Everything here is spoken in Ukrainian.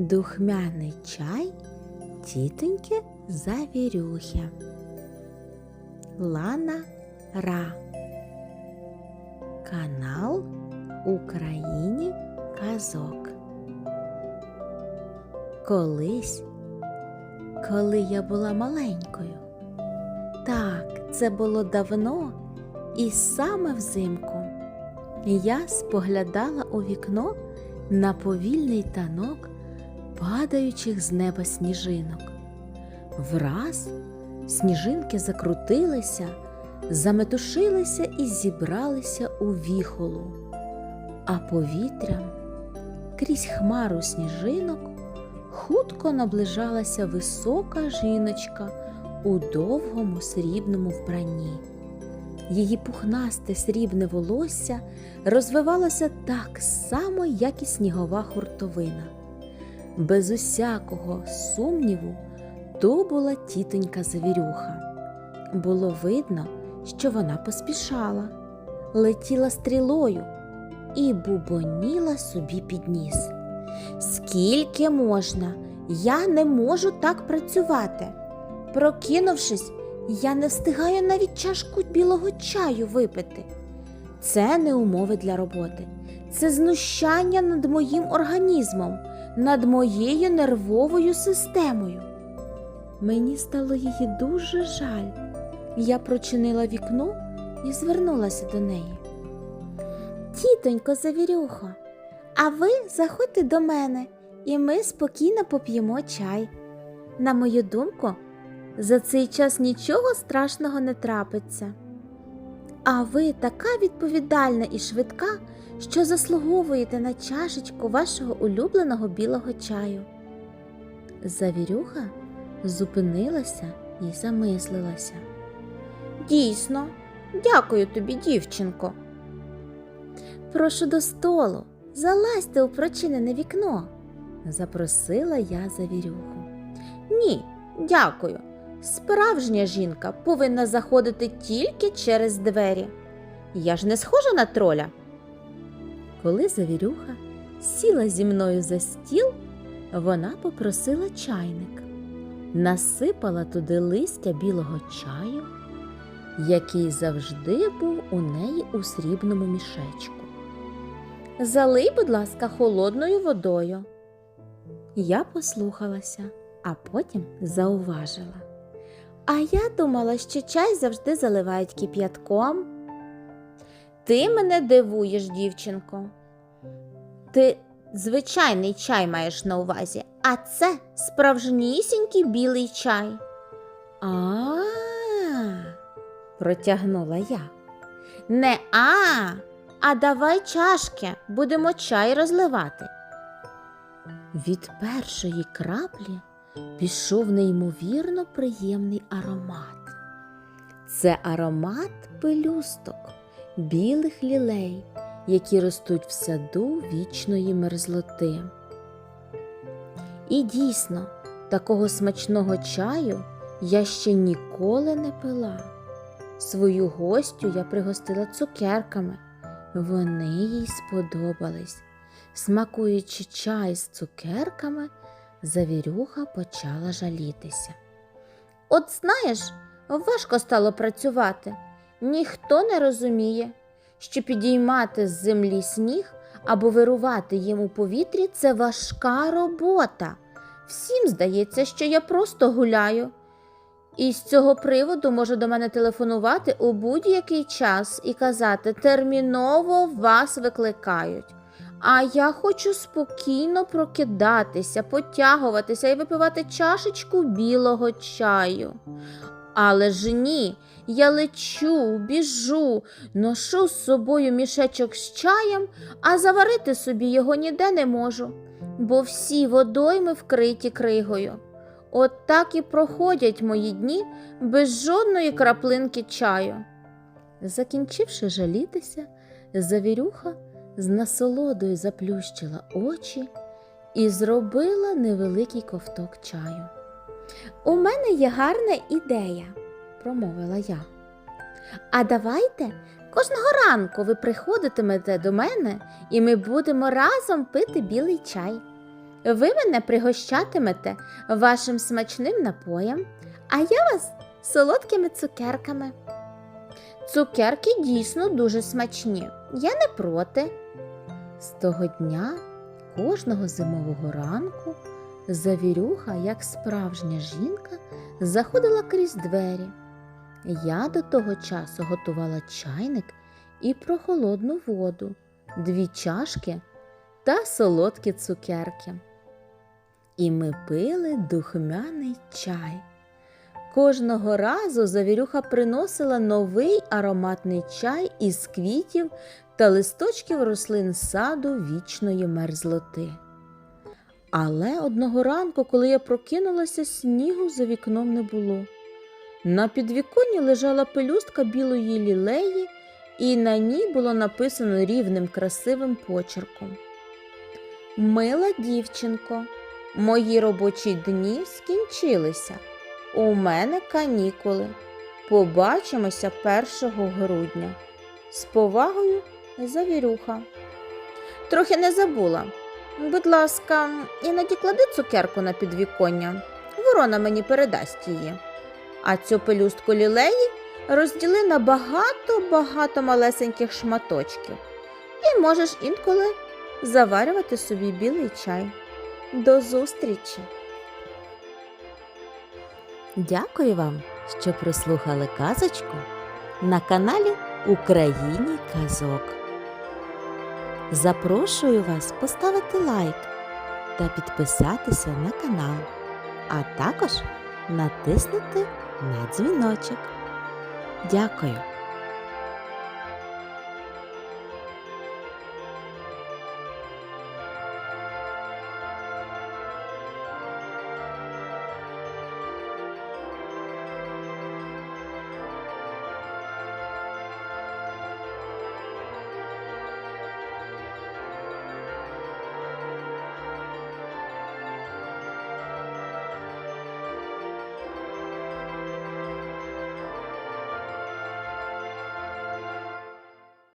Духмяний чай тітоньки завірюхи. Лана Ра. Канал Україні казок. Колись, коли я була маленькою. Так, це було давно і саме взимку. Я споглядала у вікно на повільний танок падаючих з неба сніжинок. Враз сніжинки закрутилися, заметушилися і зібралися у віхолу, а повітрям крізь хмару сніжинок хутко наближалася висока жіночка у довгому срібному вбранні. Її пухнасте срібне волосся розвивалося так само, як і снігова хуртовина. Без усякого сумніву, то була тітонька завірюха. Було видно, що вона поспішала, летіла стрілою і бубоніла собі під ніс. Скільки можна? Я не можу так працювати. Прокинувшись, я не встигаю навіть чашку білого чаю випити. Це не умови для роботи, це знущання над моїм організмом, над моєю нервовою системою. Мені стало її дуже жаль. Я прочинила вікно і звернулася до неї. Тітонько завірюхо, а ви заходьте до мене, і ми спокійно поп'ємо чай. На мою думку, за цей час нічого страшного не трапиться. А ви така відповідальна і швидка, що заслуговуєте на чашечку вашого улюбленого білого чаю. Завірюха зупинилася і замислилася. Дійсно, дякую тобі, дівчинко. Прошу до столу, залазьте у прочинене вікно, запросила я завірюху. Ні, дякую. Справжня жінка повинна заходити тільки через двері. Я ж не схожа на троля. Коли завірюха сіла зі мною за стіл, вона попросила чайник, насипала туди листя білого чаю, який завжди був у неї у срібному мішечку. Залий, будь ласка, холодною водою. Я послухалася, а потім зауважила. А я думала, що чай завжди заливають кип'ятком. Ти мене дивуєш, дівчинко. Ти звичайний чай маєш на увазі, а це справжнісінький білий чай. А, протягнула я. Не а, а давай чашки, будемо чай розливати. Від першої краплі пішов неймовірно приємний аромат. Це аромат пелюсток, білих лілей, які ростуть в саду вічної мерзлоти. І дійсно, такого смачного чаю я ще ніколи не пила. Свою гостю я пригостила цукерками. Вони їй сподобались. Смакуючи чай з цукерками, завірюха почала жалітися. От знаєш, важко стало працювати. Ніхто не розуміє, що підіймати з землі сніг або вирувати їм у повітрі це важка робота. Всім здається, що я просто гуляю. І з цього приводу може до мене телефонувати у будь-який час і казати терміново вас викликають. А я хочу спокійно прокидатися, потягуватися і випивати чашечку білого чаю. Але ж ні, я лечу, біжу, ношу з собою мішечок з чаєм, а заварити собі його ніде не можу, бо всі водойми вкриті кригою. От так і проходять мої дні без жодної краплинки чаю. Закінчивши жалітися, завірюха з насолодою заплющила очі і зробила невеликий ковток чаю. У мене є гарна ідея, промовила я. А давайте кожного ранку ви приходитимете до мене, і ми будемо разом пити білий чай. ви мене пригощатимете вашим смачним напоєм, а я вас солодкими цукерками. Цукерки дійсно дуже смачні, я не проти. З того дня, кожного зимового ранку, завірюха, як справжня жінка, заходила крізь двері. Я до того часу готувала чайник і прохолодну воду, дві чашки та солодкі цукерки. І ми пили духмяний чай. Кожного разу завірюха приносила новий ароматний чай із квітів та листочків рослин саду вічної мерзлоти. Але одного ранку, коли я прокинулася, снігу за вікном не було. На підвіконні лежала пелюстка білої лілеї, і на ній було написано рівним красивим почерком. Мила дівчинко, мої робочі дні скінчилися. У мене канікули. Побачимося 1 грудня. З повагою завірюха. Трохи не забула. Будь ласка, іноді клади цукерку на підвіконня. Ворона мені передасть її. А цю пелюстку лілеї розділи на багато-багато малесеньких шматочків. І можеш інколи заварювати собі білий чай. До зустрічі! Дякую вам, що прослухали казочку на каналі Україні Казок. Запрошую вас поставити лайк та підписатися на канал, а також натиснути на дзвіночок. Дякую!